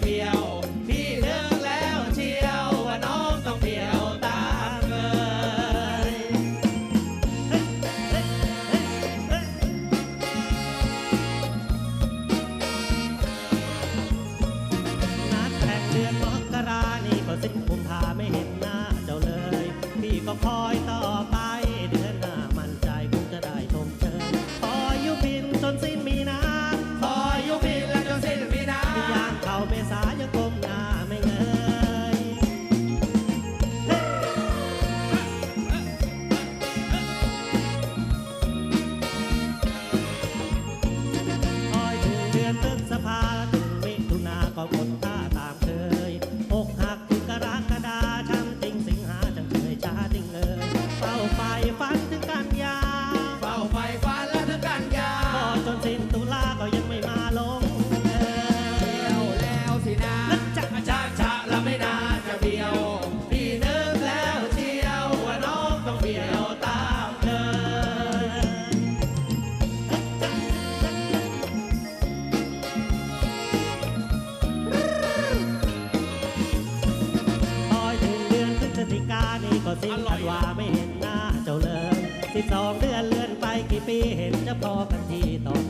sabía ต่อกันทีต่อ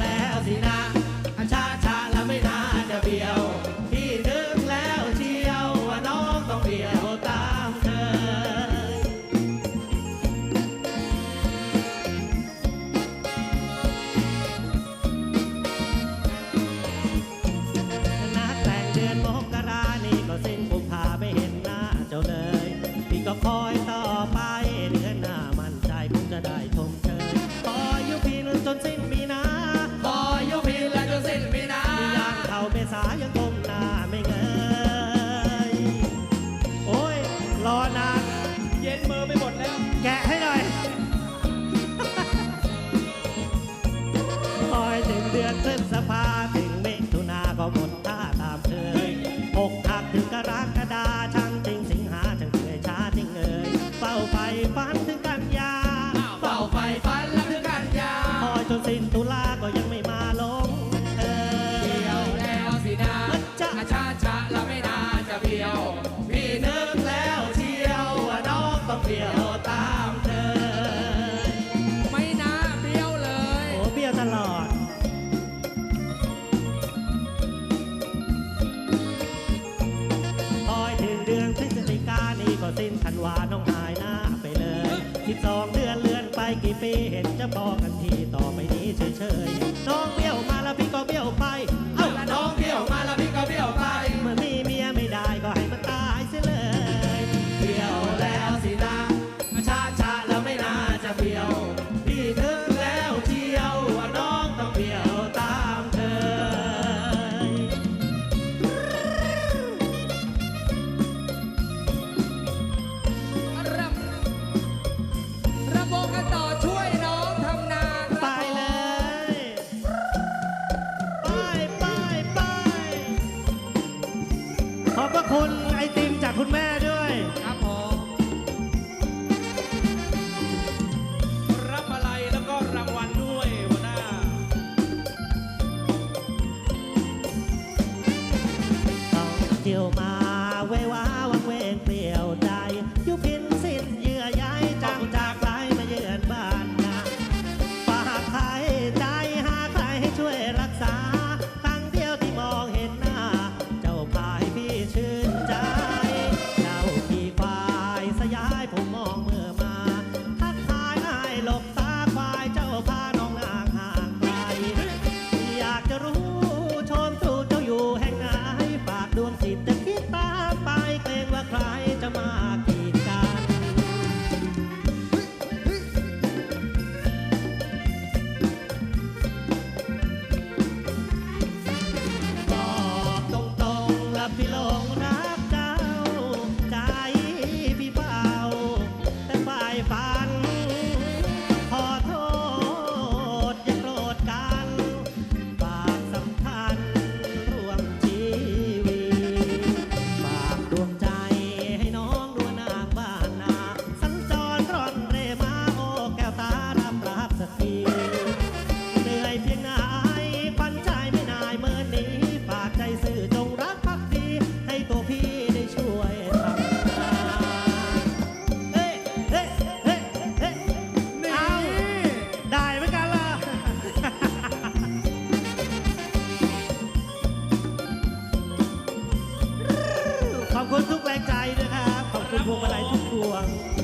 แล้วสินะ อนพฤษภาายกี่ปีเห็นจะพอกันทีต่อไปนี้เฉยๆน้องเบี้ยวมาแล้วพี่ก็เบี้ยวไปียวมาเว้ยว้าวังเวงเปลี่ยวใจยุพินสิ้นเยื่อใยจางจากไรมาเยือนบ้านนาฝากใครใจหาใครให้ช่วยรักษา ครั้งเดียวที่มองเห็นหน้า เจ้าพายพี่ชื่นใจ เจ้าขี่ควายสยายผมมองเมือ ง